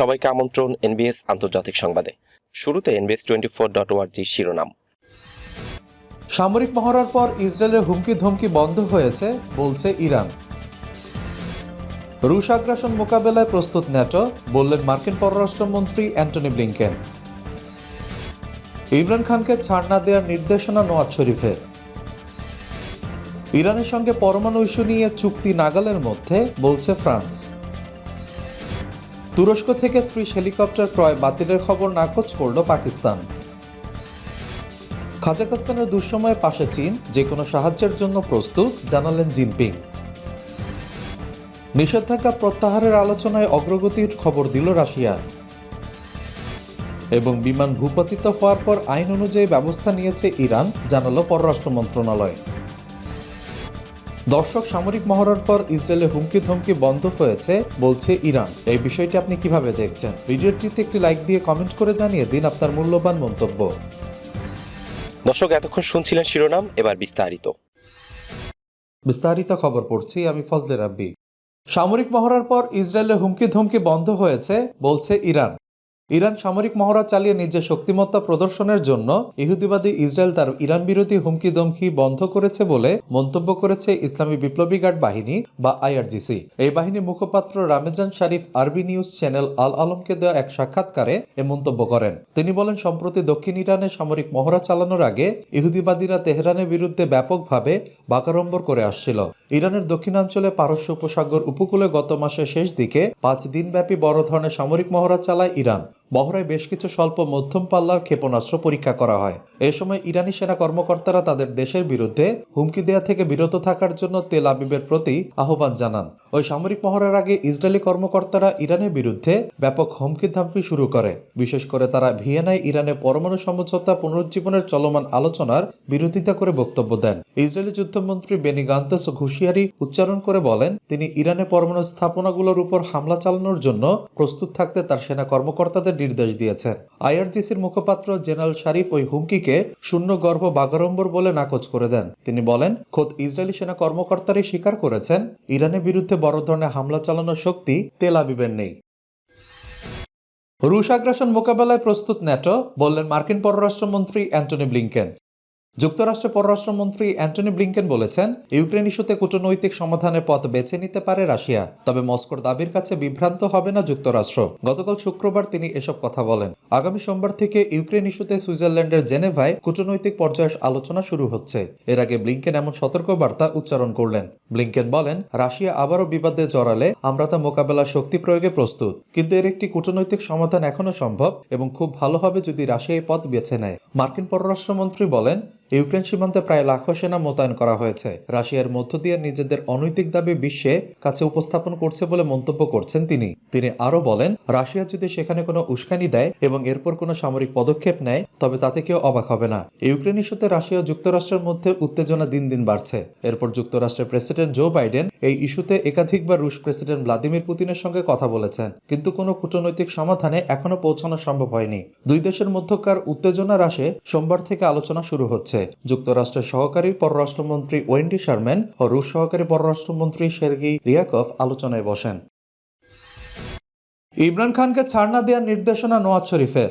সবাইকে আমন্ত্রণ এনবিএস আন্তর্জাতিক সংবাদে। শুরুতে এনবিএস টোয়েন্টি ফোর ডট ওয়ার্জি শিরোনাম। সামরিক মহড়ার পর ইসরায়েলের হুমকি ধমকি বন্ধ হয়েছে, বলছে ইরান। রুশ আগ্রাসন মোকাবেলায় প্রস্তুত ন্যাটো, বললেন মার্কিন পররাষ্ট্রমন্ত্রী অ্যান্টনি ব্লিংকেন। ইমরান খানকে ছাড় না দেওয়ার নির্দেশনা নওয়াজ শরীফের। ইরানের সঙ্গে পরমাণু ইস্যু নিয়ে চুক্তি নাগালের মধ্যে, বলছে ফ্রান্স। তুরস্ক থেকে ত্রিশ হেলিকপ্টার ক্রয় বাতিলের খবর নাকচ করল পাকিস্তান। কাজাকস্তানের দুঃসময়ে পাশে চীন যে কোনো সাহায্যের জন্য প্রস্তুত, জানালেন জিনপিং। নিষেধাজ্ঞা প্রত্যাহারের আলোচনায় অগ্রগতির খবর দিল রাশিয়া। এবং বিমান ভূপতিত হওয়ার পর আইন অনুযায়ী ব্যবস্থা নিয়েছে ইরান, জানালো পররাষ্ট্র মন্ত্রণালয়। দর্শক সামরিক মহড়ার পর ইসরায়েলের হুমকি ধমকি বন্ধ হয়েছে বলছে ইরান। এই বিষয়টি আপনি কীভাবে দেখছেন? ভিডিওটিতে একটি লাইক দিয়ে কমেন্ট করে জানিয়ে দিন আপনার মূল্যবান মন্তব্য। দর্শক এতক্ষণ শুনছিলেন শিরোনাম এবার বিস্তারিত। বিস্তারিত খবর পড়ছি আমি ফজলে রাব্বি। সামরিক মহড়ার পর ইসরায়েলের হুমকি ধমকি বন্ধ হয়েছে বলছে ইরান। ইরান সামরিক মহড়া চালিয়ে নিজের শক্তিমত্তা প্রদর্শনের জন্য ইহুদিবাদী ইসরায়েল তার ইরান বিরোধী হুমকি দমকি বন্ধ করেছে বলে মন্তব্য করেছে ইসলামী বিপ্লবী গার্ড বাহিনী বা আইআরজিসি। এই বাহিনীর মুখপাত্র রামেজান শারিফ আরবি নিউজ চ্যানেল আল আলমকে দেওয়া এক সাক্ষাৎকারে এ মন্তব্য করেন। তিনি বলেন, সম্প্রতি দক্ষিণ ইরানে সামরিক মহড়া চালানোর আগে ইহুদিবাদীরা তেহরানের বিরুদ্ধে ব্যাপকভাবে বাকারম্বর করে আসছিল। ইরানের দক্ষিণাঞ্চলে পারস্য উপসাগর উপকূলে গত মাসের শেষ দিকে পাঁচ দিনব্যাপী বড় ধরনের সামরিক মহড়া চালায় ইরান। মহড়ায় বেশ কিছু স্বল্প মধ্যম পাল্লার ক্ষেপণাস্ত্র পরীক্ষা করা হয়। এ সময় ইরানি সেনা কর্মকর্তারা তাদের দেশের বিরুদ্ধে হুমকি দেয়া থেকে বিরত থাকার জন্য তেল আবিবের প্রতি আহ্বান জানান। ওই সামরিক মহড়ার আগে ইসরায়েলি কর্মকর্তারা ইরানের বিরুদ্ধে ব্যাপক হুমকি ধামকি শুরু করে। বিশেষ করে তারা ভিয়েনায় ইরানের পরমাণু সমঝোতা পুনরুজ্জীবনের চলমান আলোচনার বিরোধিতা করে বক্তব্য দেন। ইসরায়েলি যুদ্ধমন্ত্রী বেনি গান্তস ঘুষিয়ারি উচ্চারণ করে বলেন, তিনি ইরানের পরমাণু স্থাপনাগুলোর উপর হামলা চালানোর জন্য প্রস্তুত থাকতে তার সেনা কর্মকর্তাদের নির্দেশ দিয়েছেন আইআরজিসির মুখপাত্র জেনারেল শারিফ ওই হুমকিকে শূন্য গর্ভ বাগাড়ম্বর বলে নাকচ করে দেন। তিনি বলেন, খোদ ইসরায়েলি সেনা কর্মকর্তারাই স্বীকার করেছেন, ইরানের বিরুদ্ধে বড় ধরনের হামলা চালানোর শক্তি তেল আবিবের নেই। রুশ আগ্রাসন মোকাবেলায় প্রস্তুত ন্যাটো, বললেন মার্কিন পররাষ্ট্রমন্ত্রী অ্যান্টনি ব্লিংকেন। যুক্তরাষ্ট্রের পররাষ্ট্রমন্ত্রী অ্যান্টনি ব্লিংকেন বলেছেন, ইউক্রেন ইস্যুতে কূটনৈতিক সমাধানের পথ বেছে নিতে পারে রাশিয়া, তবে মস্কোর দাবির কাছে বিভ্রান্ত হবে না যুক্তরাষ্ট্র। গতকাল শুক্রবার তিনি এসব কথা বলেন। আগামী সোমবার থেকে ইউক্রেন ইস্যুতে সুইজারল্যান্ডের জেনেভায় কূটনৈতিক পর্যায়ে আলোচনা শুরু হচ্ছে। এর আগে ব্লিংকেন এমন সতর্কবার্তা উচ্চারণ করলেন। ব্লিংকেন বলেন, রাশিয়া আবারও বিবাদে জড়ালে আমরা তা মোকাবেলার শক্তি প্রয়োগে প্রস্তুত, কিন্তু এর একটি কূটনৈতিক সমাধান এখনও সম্ভব এবং খুব ভালো হবে যদি রাশিয়া এই পথ বেছে নেয়। মার্কিন পররাষ্ট্রমন্ত্রী বলেন ইউক্রেন সীমান্তে প্রায় লাখো সেনা মোতায়েন করা হয়েছে। রাশিয়ার মধ্য দিয়ে নিজেদের অনৈতিক দাবি বিশ্বে কাছে উপস্থাপন করছে বলে মন্তব্য করছেন তিনি। তিনি আরও বলেন, রাশিয়া যদি সেখানে কোনো উস্কানি দেয় এবং এরপর কোনো সামরিক পদক্ষেপ নেয়, তবে তাতে কেউ অবাক হবে না। ইউক্রেন ইস্যুতে রাশিয়া যুক্তরাষ্ট্রের মধ্যে উত্তেজনা দিন দিন বাড়ছে। এরপর যুক্তরাষ্ট্রের প্রেসিডেন্ট জো বাইডেন এই ইস্যুতে একাধিকবার রুশ প্রেসিডেন্ট ভ্লাদিমির পুতিনের সঙ্গে কথা বলেছেন। কিন্তু কোনো কূটনৈতিক সমাধানে এখনও পৌঁছানো সম্ভব হয়নি। দুই দেশের মধ্যকার উত্তেজনা হ্রাসে সোমবার থেকে আলোচনা শুরু হচ্ছে। যুক্তরাষ্ট্রের সহকারী পররাষ্ট্রমন্ত্রী ওয়েন্ডি শারম্যান ও রুশ সহকারী পররাষ্ট্রমন্ত্রী সের্গি রিয়াকফ আলোচনায় বসেন। ইমরান খানকে ছাড় না দেওয়ার নির্দেশনা নওয়াজ শরীফের।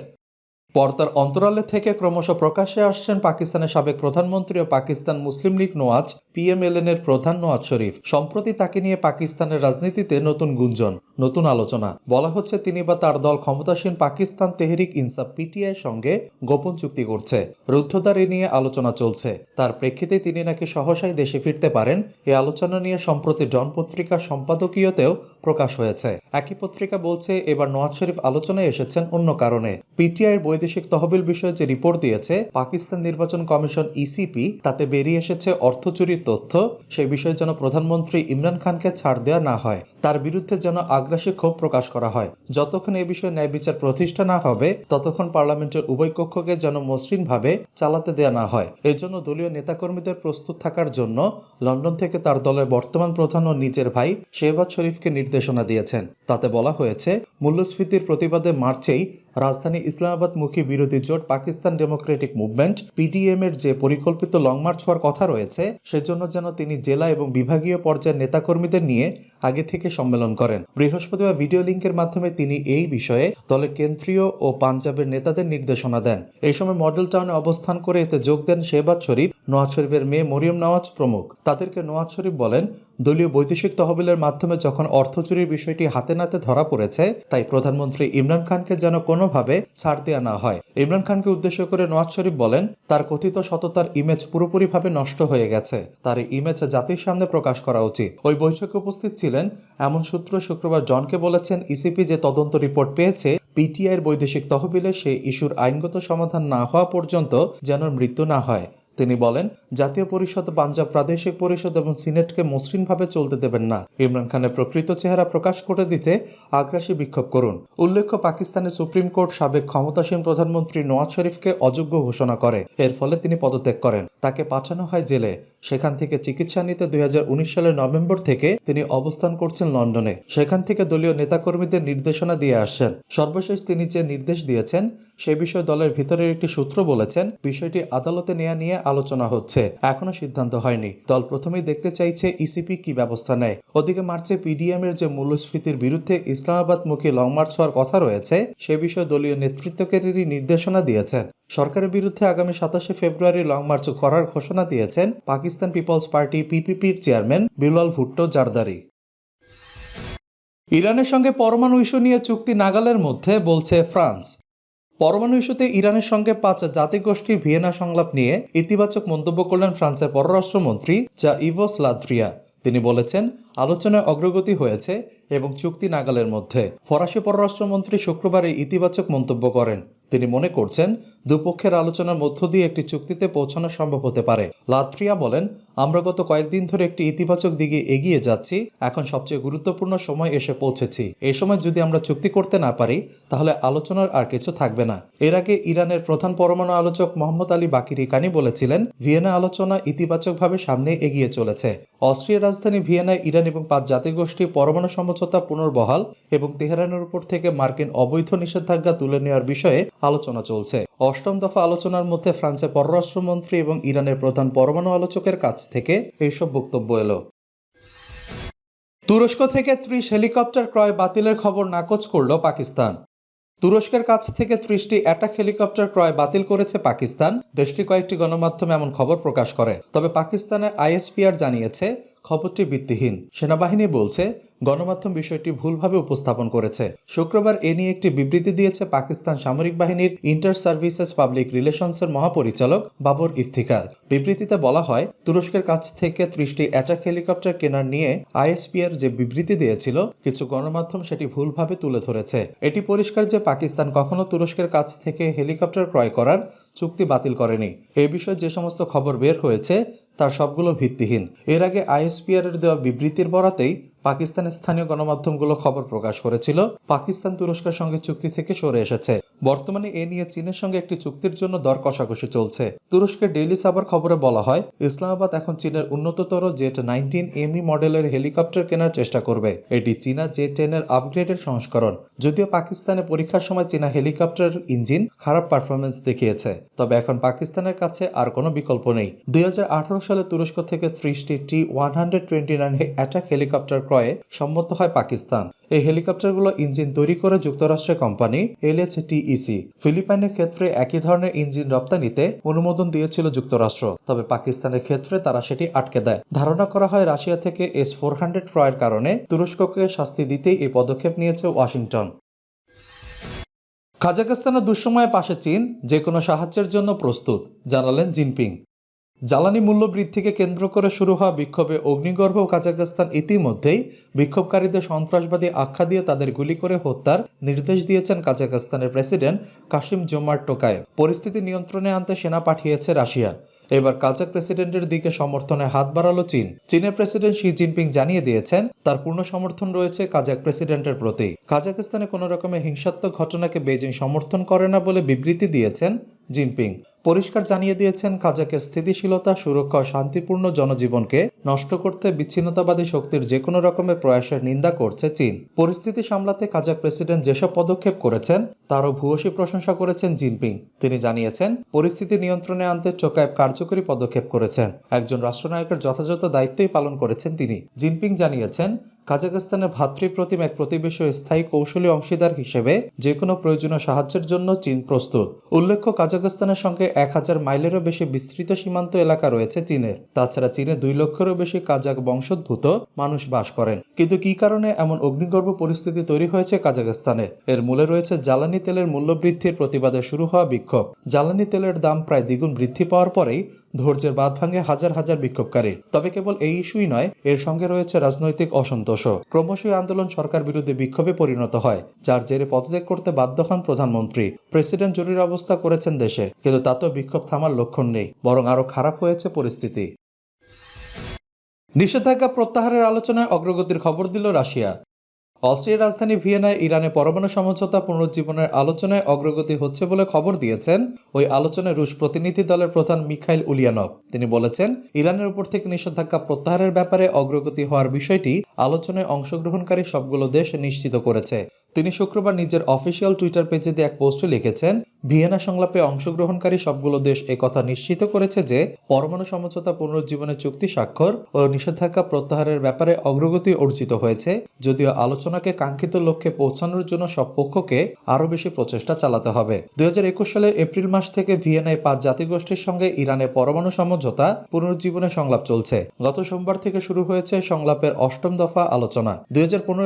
পর্দার অন্তরালে থেকে ক্রমশ প্রকাশ্যে আসছেন পাকিস্তানের সাবেক প্রধানমন্ত্রী ও পাকিস্তান মুসলিম লীগ নওয়াজ পিএমএলএন এর প্রধান নওয়াজ শরীফ। সম্প্রতি তাকে নিয়ে পাকিস্তানের রাজনীতিতে নতুন গুঞ্জন, নতুন আলোচনা। বলা হচ্ছে, তিনি বা তার দল ক্ষমতাসীন পাকিস্তান তেহরিক ইনসাফ পিটিআই সঙ্গে গোপন চুক্তি করছে। রুদ্ধদ্বার এ নিয়ে আলোচনা চলছে। তার প্রেক্ষিতে তিনি নাকি সহসাই দেশে ফিরতে পারেন এই আলোচনা নিয়ে সম্প্রতি ডন পত্রিকার সম্পাদকীয়তেও প্রকাশ হয়েছে। একই পত্রিকা বলছে, এবার নোয়াজ শরীফ আলোচনায় এসেছেন অন্য কারণে। পিটিআইয়ের বৈদেশিক তহবিল বিষয়ে যে রিপোর্ট দিয়েছে, পাকিস্তান নির্বাচন কমিশন ইসিপি তাতে বেরিয়ে এসেছে অর্থ চুরির তথ্য। সেই বিষয়ে যেন প্রধানমন্ত্রী ইমরান খানকে ছাড় দেওয়া না হয়, তার বিরুদ্ধে যেন আগ্রাসী ক্ষোভ প্রকাশ করা হয়। যতক্ষণ এ বিষয়ে ন্যায় বিচার প্রতিষ্ঠা না হবে, ততক্ষণ পার্লামেন্টের উভয় কক্ষকে যেন মসৃণভাবে চালাতে দেয়া না হয়। এজন্য দলীয় নেতাকর্মীদের প্রস্তুত থাকার জন্য লন্ডন থেকে তার দলের বর্তমান প্রধান ও নিজের ভাই শেহবাজ শরীফকে নির্দেশনা দিয়েছেন। তাতে বলা হয়েছে, মূল্যস্ফীতির প্রতিবাদে মার্চেই রাজধানী ইসলামাবাদ বহুমুখী বিরোধী জোট পাকিস্তান ডেমোক্রেটিক মুভমেন্ট পিডিএম এর যে পরিকল্পিত লং মার্চ হওয়ার কথা রয়েছে, সেজন্য যেন তিনি জেলা এবং বিভাগীয় পর্যায়ের নেতাকর্মীদের নিয়ে আগে থেকে সম্মেলন করেন। বৃহস্পতিবার ভিডিও লিঙ্কের মাধ্যমে তিনি এই বিষয়ে দলের কেন্দ্রীয় ও পাঞ্জাবের নেতাদের নির্দেশনা দেন। এই সময় মডেল টাউনে অবস্থান করে এতে যোগ দেন শেহবাজ শরীফ নোয়াজ শরীফের মেয়ে মরিয়ম নওয়াজ প্রমুখ। তাদেরকে নোয়াজ শরীফ বলেন, দলীয় বৈদেশিক তহবিলের মাধ্যমে যখন অর্থ চুরির বিষয়টি হাতে নাতে ধরা পড়েছে, তাই প্রধানমন্ত্রী ইমরান খানকে যেন কোনোভাবে ছাড় দেওয়া না হয়। ইমরান খানকে উদ্দেশ্য করে নওয়াজ শরীফ বলেন, তার কথিত সততার ইমেজ পুরোপুরিভাবে নষ্ট হয়ে গেছে। তার ইমেজ জাতির সামনে প্রকাশ করা উচিত। ওই বৈঠকে উপস্থিত ছিলেন এমন সূত্র শুক্রবার জনকে বলেছেন ইসিপি যে তদন্ত রিপোর্ট পেয়েছে পিটিআইয়ের বৈদেশিক তহবিলে সেই ইস্যুর আইনগত সমাধান না হওয়া পর্যন্ত যেন মৃত্যু না হয়। তিনি বলেন, জাতীয় পরিষদ, পাঞ্জাব প্রাদেশিক পরিষদ এবং সিনেটকে মসৃণভাবে চলতে দেবেন না। ইমরান খানের প্রকৃত চেহারা প্রকাশ করে দিতে আগ্রাসী বিক্ষোভ করুন। উল্লেখ্য, পাকিস্তানের সুপ্রিম কোর্ট সাবেক ক্ষমতাসীন প্রধানমন্ত্রী নওয়াজ শরীফকে অযোগ্য ঘোষণা করে। এর ফলে তিনি পদত্যাগ করেন। তাকে পাঠানো হয় জেলে। সেখান থেকে চিকিৎসা নিতে দুই হাজার উনিশ সালের নভেম্বর থেকে তিনি অবস্থান করছেন লন্ডনে। সেখান থেকে দলীয় নেতাকর্মীদের নির্দেশনা দিয়ে আসছেন। সর্বশেষ তিনি যে নির্দেশ দিয়েছেন, সে বিষয়ে দলের ভিতরের একটি সূত্র বলেছেন, বিষয়টি আদালতে নেওয়া নিয়ে আলোচনা হচ্ছে। এখনও সিদ্ধান্ত হয়নি। দল প্রথমেই দেখতে চাইছে ইসিপি কি ব্যবস্থা নেয়। ওদিকে মার্চে পিডিএম এর যে মূল্যস্ফীতির বিরুদ্ধে ইসলামাবাদমুখী লং মার্চ হওয়ার কথা রয়েছে, সে বিষয়ে দলীয় নেতৃত্বকে তিনি নির্দেশনা দিয়েছেন। সরকারের বিরুদ্ধে আগামী সাতাশে ফেব্রুয়ারি লং মার্চ করার ঘোষণা দিয়েছেন পাকিস্তান পিপলস পার্টি পিপিপির চেয়ারম্যান বিলাল ভুট্টো জারদারি। ইরানের সঙ্গে পরমাণু ইস্যু নিয়ে চুক্তি নাগালের মধ্যে, বলছে ফ্রান্স। পরমাণু ইস্যুতে ইরানের সঙ্গে পাঁচ জাতিগোষ্ঠীর ভিয়েনা সংলাপ নিয়ে ইতিবাচক মন্তব্য করলেন ফ্রান্সের পররাষ্ট্রমন্ত্রী যা ইভোস লাদ্রিয়া তিনি বলেছেন, আলোচনায় অগ্রগতি হয়েছে এবং চুক্তি নাগালের মধ্যে। ফরাসি পররাষ্ট্রমন্ত্রী শুক্রবার ইতিবাচক মন্তব্য করেন। তিনি মনে করছেন, দুপক্ষের আলোচনার মধ্য দিয়ে একটি চুক্তিতে পৌঁছানো সম্ভব হতে পারে। লাত্রিয়া বলেন আমরা গত কয়েকদিন ধরে একটি ইতিবাচক দিকে এগিয়ে যাচ্ছি, এখন সবচেয়ে গুরুত্বপূর্ণ সময় এসে পৌঁছেছি। এই সময় যদি আমরা চুক্তি করতে না পারি, তাহলে আলোচনার আর কিছু থাকবে না। এর আগে ইরানের প্রধান পরমাণু আলোচক মোহাম্মদ আলী বাকির ইকানি বলেছিলেন, ভিয়েনা আলোচনা ইতিবাচকভাবে সামনে এগিয়ে চলেছে। অস্ট্রিয়ার রাজধানী ভিয়েনায় ইরান এবং পাঁচ জাতিগোষ্ঠী পরমাণু সমঝোতা পুনর্বহাল এবং তেহরানের উপর থেকে মার্কিন অবৈধ নিষেধাজ্ঞা তুলে নেওয়ার বিষয়ে আলোচনা চলছে। অষ্টম দফা আলোচনার মধ্যে ফ্রান্সের পররাষ্ট্রমন্ত্রী এবং ইরানের প্রধান পরমাণু আলোচকের কাছ থেকে এইসব বক্তব্য এলো। তুরস্ক থেকে ত্রিশ হেলিকপ্টার ক্রয় বাতিলের খবর নাকচ করল পাকিস্তান। তুরস্কের কাছ থেকে ত্রিশটি অ্যাটাক হেলিকপ্টার ক্রয় বাতিল করেছে পাকিস্তান। দেশটি কয়েকটি গণমাধ্যমে এমন খবর প্রকাশ করে। তবে পাকিস্তানের আইএসপিআর জানিয়েছে খবরটি ভিত্তিহীন। সেনাবাহিনী বলছে, গণমাধ্যম বিষয়টি ভুলভাবে উপস্থাপন করেছে। শুক্রবার এ নিয়ে একটি বিবৃতি দিয়েছে পাকিস্তান সামরিক বাহিনীর ইন্টার সার্ভিসেস পাবলিক রিলেশনসের মহাপরিচালক বাবর ইফতিকার বিবৃতিতে বলা হয়, তুরস্কের কাছ থেকে ত্রিশটি অ্যাটাক হেলিকপ্টার কেনার নিয়ে আইএসপিআর যে বিবৃতি দিয়েছিল, কিছু গণমাধ্যম সেটি ভুলভাবে তুলে ধরেছে। এটি পরিষ্কার যে পাকিস্তান কখনো তুরস্কের কাছ থেকে হেলিকপ্টার ক্রয় করার চুক্তি বাতিল করেনি। এ বিষয়ে যে সমস্ত খবর বের হয়েছে, তার সবগুলো ভিত্তিহীন। এর আগে আইএসপিআর এর দেওয়া বিবৃতির বরাতেই পাকিস্তানের স্থানীয় গণমাধ্যমগুলো খবর প্রকাশ করেছিল, পাকিস্তান তুরস্কের সঙ্গে চুক্তি থেকে সরে এসেছে। বর্তমানে এ নিয়ে চীনের সঙ্গে একটি চুক্তির জন্য দর কষাকষি চলছে। তুরস্কের ডেইলি সাবার খবরে বলা হয়, ইসলামাবাদ এখন চীনের উন্নততর জেট নাইনটিন এমই মডেলের হেলিকপ্টার কেনার চেষ্টা করবে। এটি চীনা জে টেনের আপগ্রেডের সংস্করণ। যদিও পাকিস্তানে পরীক্ষার সময় চীনা হেলিকপ্টার ইঞ্জিন খারাপ পারফরমেন্স দেখিয়েছে। তবে এখন পাকিস্তানের কাছে আর কোনো বিকল্প নেই। দুই হাজার আঠারো সালে তুরস্ক থেকে ত্রিশটি T one hundred twenty nine attack helicopter ক্রয়ে সম্মত হয় পাকিস্তান। এই হেলিকপ্টারগুলো ইঞ্জিন তৈরি করে যুক্তরাষ্ট্রের কোম্পানি এলএচ টিইসি ফিলিপাইনের ক্ষেত্রে একই ধরনের ইঞ্জিন রপ্তানিতে অনুমোদন দিয়েছিল যুক্তরাষ্ট্র। তবে পাকিস্তানের ক্ষেত্রে তারা সেটি আটকে দেয়। ধারণা করা হয়, রাশিয়া থেকে এস ফোর হান্ড্রেড ক্রয়ের কারণে তুরস্ককে শাস্তি দিতেই এই পদক্ষেপ নিয়েছে ওয়াশিংটন। কাজাখস্তানের দুঃসময়ে পাশে চীন যে কোনো সাহায্যের জন্য প্রস্তুত, জানালেন জিনপিং। জ্বালানি মূল্য বৃদ্ধিকে কেন্দ্র করে শুরু হওয়া বিক্ষোভে অগ্নিগর্ভ কাজাখস্তান ইতিমধ্যেই বিক্ষোভকারীদের সন্ত্রাসবাদী আখ্যা দিয়ে তাদের গুলি করে হত্যার নির্দেশ দিয়েছেন কাজাখস্তানের প্রেসিডেন্ট কাশিম জোমার টোকায়েভ পরিস্থিতি নিয়ন্ত্রণে আনতে সেনা পাঠিয়েছে রাশিয়া। এবার কাজাক প্রেসিডেন্টের দিকে সমর্থনে হাত বাড়ালো চীন। চীনের প্রেসিডেন্ট শি জিনপিং জানিয়ে দিয়েছেন, তার পূর্ণ সমর্থন রয়েছে কাজাক প্রেসিডেন্টের প্রতি। কাজাকিস্তানে কোনো রকমের হিংসাত্মক ঘটনাকে বেজিং সমর্থন করে না বলে বিবৃতি দিয়েছেন জিনপিং। পরিষ্কার জানিয়ে দিয়েছেন কাজাকের স্থিতিশীলতা, সুরক্ষা ও শান্তিপূর্ণ জনজীবনকে নষ্ট করতে বিচ্ছিন্নতাবাদী শক্তির যে কোনো রকমের প্রয়াসের নিন্দা করছে চীন। পরিস্থিতি সামলাতে কাজাক প্রেসিডেন্ট যেসব পদক্ষেপ করেছেন, তারও ভূয়সী প্রশংসা করেছেন জিনপিং। তিনি জানিয়েছেন, পরিস্থিতি নিয়ন্ত্রণে আনতে চোকায়েব কার্যকরী পদক্ষেপ করেছেন। একজন রাষ্ট্রনায়কের যথাযথ দায়িত্বই পালন করেছেন তিনি। জিনপিং জানিয়েছেন কাজাকস্তানের ভাতৃপ্রতিম এক প্রতিবেশী স্থায়ী কৌশলী অংশীদার হিসেবে যে কোনো প্রয়োজনীয় সাহায্যের জন্য চীন প্রস্তুত। উল্লেখ্য কাজাকস্তানের সঙ্গে এক হাজার মাইলেরও বেশি বিস্তৃত সীমান্ত এলাকা রয়েছে চীনের। তাছাড়া চীনে দুই লক্ষেরও বেশি কাজাক বংশোদ্ভূত মানুষ বাস করেন। কিন্তু কি কারণে এমন অগ্নিগর্ভ পরিস্থিতি তৈরি হয়েছে কাজাকস্তানে এর মূলে রয়েছে জ্বালানি তেলের মূল্য বৃদ্ধির প্রতিবাদে শুরু হওয়া বিক্ষোভ। জ্বালানি তেলের দাম প্রায় দ্বিগুণ বৃদ্ধি পাওয়ার পরেই ধৈর্যের বাদ ভাঙে হাজার হাজার বিক্ষোভকারী। তবে কেবল এই ইস্যুই নয়, এর সঙ্গে রয়েছে রাজনৈতিক অসন্তোষও ক্রমশই আন্দোলন সরকার বিরুদ্ধে বিক্ষোভে পরিণত হয়, যার জেরে পদত্যাগ করতে বাধ্য হন প্রধানমন্ত্রী। প্রেসিডেন্ট জরুরি অবস্থা করেছেন দেশে, কিন্তু তাতেও বিক্ষোভ থামার লক্ষণ নেই, বরং আরও খারাপ হয়েছে পরিস্থিতি। নিষেধাজ্ঞা প্রত্যাহারের আলোচনায় অগ্রগতির খবর দিল রাশিয়া। অস্ট্রিয়ার রাজধানী ভিয়েনায় ইরানে পরমাণু সমঝোতা পুনরুজ্জীবনের আলোচনায় অগ্রগতি হচ্ছে বলে খবর দিয়েছেন ওই আলোচনায় রুশ প্রতিনিধি দলের প্রধান মিখাইল উলিয়ানভ। তিনি বলেছেন, ইরানের উপর থেকে নিষেধাজ্ঞা প্রত্যাহারের ব্যাপারে অগ্রগতি হওয়ার বিষয়টি আলোচনায় অংশগ্রহণকারী সবগুলো দেশ নিশ্চিত করেছে। তিনি শুক্রবার নিজের অফিসিয়াল টুইটার পেজে দিয়ে এক পোস্টে লিখেছেন, ভিয়েনা সংলাপে অংশগ্রহণকারী সবগুলো দেশ একথা নিশ্চিত করেছে যে পরমাণু সমঝোতা পুনরুজ্জীবনের চুক্তি স্বাক্ষর ও নিষেধাজ্ঞা প্রত্যাহারের ব্যাপারে অগ্রগতি অর্জিত হয়েছে, যদিও আলোচনাকে কাঙ্ক্ষিত লক্ষ্যে পৌঁছানোর জন্য সব পক্ষকে আরও বেশি প্রচেষ্টা চালাতে হবে। দুই সালের এপ্রিল মাস থেকে ভিয়েনায় পাঁচ জাতিগোষ্ঠীর সঙ্গে ইরানের পরমাণু সমঝোতা পুনরুজ্জীবনের সংলাপ চলছে। গত সোমবার থেকে শুরু হয়েছে সংলাপের অষ্টম দফা আলোচনা। দুই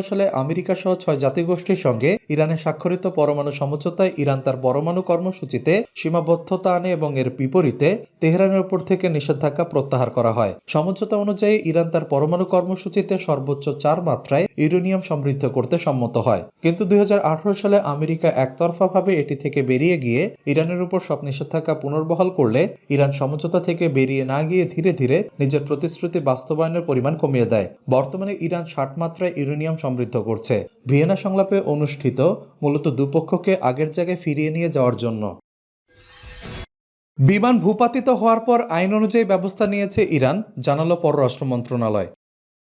সালে আমেরিকা সহ ছয় জাতিগোষ্ঠীর সঙ্গে ইরানে স্বাক্ষরিত পরমাণু সমঝোতায় ইরান তার পরমাণু কর্মসূচিতে সীমাবদ্ধতা আনে এবং এর বিপরীতে তেহরানের উপর থেকে নিষেধাজ্ঞা প্রত্যাহার করা হয়। সমঝোতা অনুযায়ী ইরান তার পরমাণু কর্মসূচিতে সর্বোচ্চ চার মাত্রায় ইউরেনিয়াম সমৃদ্ধ করতে সম্মত হয়। কিন্তু দুই হাজার আঠারো সালে আমেরিকা একতরফাভাবে এটি থেকে বেরিয়ে গিয়ে ইরানের উপর সব নিষেধাজ্ঞা পুনর্বহাল করলে ইরান সমঝোতা থেকে বেরিয়ে না গিয়ে ধীরে ধীরে নিজের প্রতিশ্রুতি বাস্তবায়নের পরিমাণ কমিয়ে দেয়। বর্তমানে ইরান ষাট মাত্রায় ইউরেনিয়াম সমৃদ্ধ করছে। ভিয়েনা সংলাপে অনুষ্ঠিত মূলত দুপক্ষকে আগের জায়গায় ফিরিয়ে নিয়ে যাওয়ার জন্য। বিমান ভূপাতিত হওয়ার পর আইন অনুযায়ী ব্যবস্থা নিয়েছে ইরান, জানালো পররাষ্ট্র মন্ত্রণালয়।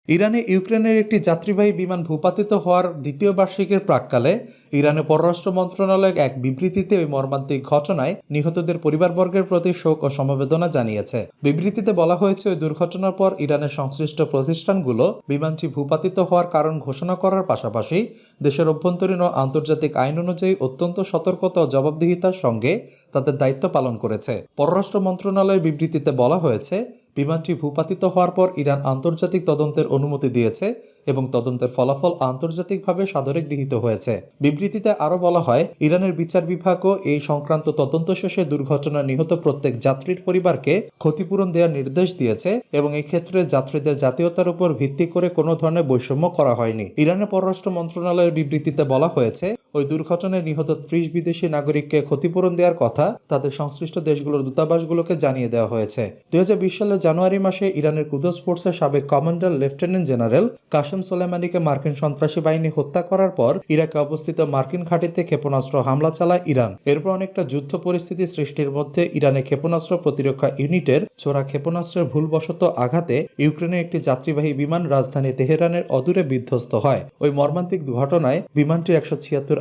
ইরানে ইউক্রেনের একটি যাত্রীবাহী বিমান ভূপাতিত হওয়ার দ্বিতীয় বার্ষিকীর প্রাককালে ইরানের পররাষ্ট্র মন্ত্রণালয় এক বিবৃতিতে ওই মর্মান্তিক ঘটনায় নিহতদের পরিবারবর্গের প্রতি শোক ও সমবেদনা জানিয়েছে। বিবৃতিতে বলা হয়েছে, ওই দুর্ঘটনার পর ইরানের সংশ্লিষ্ট প্রতিষ্ঠানগুলো বিমানটি ভূপাতিত হওয়ার কারণ ঘোষণা করার পাশাপাশি দেশের অভ্যন্তরীণ ও আন্তর্জাতিক আইন অনুযায়ী অত্যন্ত সতর্কতা ও জবাবদিহিতার সঙ্গে তাদের দায়িত্ব পালন করেছে। পররাষ্ট্র মন্ত্রণালয়ের বিবৃতিতে বলা হয়েছে, বিমানটি ভূপাতিত হওয়ার পর ইরান আন্তর্জাতিক তদন্তের অনুমতি দিয়েছে এবং তদন্তের ফলাফল আন্তর্জাতিকভাবে সাদরে গৃহীত হয়েছে। বিবৃতিতে আরও বলা হয়, ইরানের বিচার বিভাগও এই সংক্রান্ত তদন্ত শেষে দুর্ঘটনা নিহত প্রত্যেক যাত্রীর পরিবারকে ক্ষতিপূরণ দেওয়ার নির্দেশ দিয়েছে এবং এই ক্ষেত্রে যাত্রীদের জাতীয়তার উপর ভিত্তি করে কোনো ধরনের বৈষম্য করা হয়নি। ইরানের পররাষ্ট্র মন্ত্রণালয়ের বিবৃতিতে বলা হয়েছে ওই দুর্ঘটনায় নিহত ত্রিশ বিদেশি নাগরিককে ক্ষতিপূরণ দেওয়ার কথা তাদের সংশ্লিষ্ট দেশগুলোর দূতাবাসগুলোকে জানিয়ে দেওয়া হয়েছে। দুই সালের জানুয়ারি মাসে ইরানের কুদস ফোর্সের সাবেক কমান্ডার লেফটেন্যান্ট জেনারেল কাসেম সোলেমানিকে মার্কিন সন্ত্রাসী বাহিনী হত্যা করার পর ইরাকে অবস্থিত মার্কিন ঘাঁটিতে ক্ষেপণাস্ত্র হামলা চালায় ইরান। এরপর অনেকটা যুদ্ধ পরিস্থিতি সৃষ্টির মধ্যে ইরানে ক্ষেপণাস্ত্র প্রতিরক্ষা ইউনিটের ছোড়া ক্ষেপণাস্ত্রের ভুলবশত আঘাতে ইউক্রেনের একটি যাত্রীবাহী বিমান রাজধানী তেহরানের অদূরে বিধ্বস্ত হয়। ওই মর্মান্তিক ঘটনায় বিমানটি একশো ছিয়াত্তর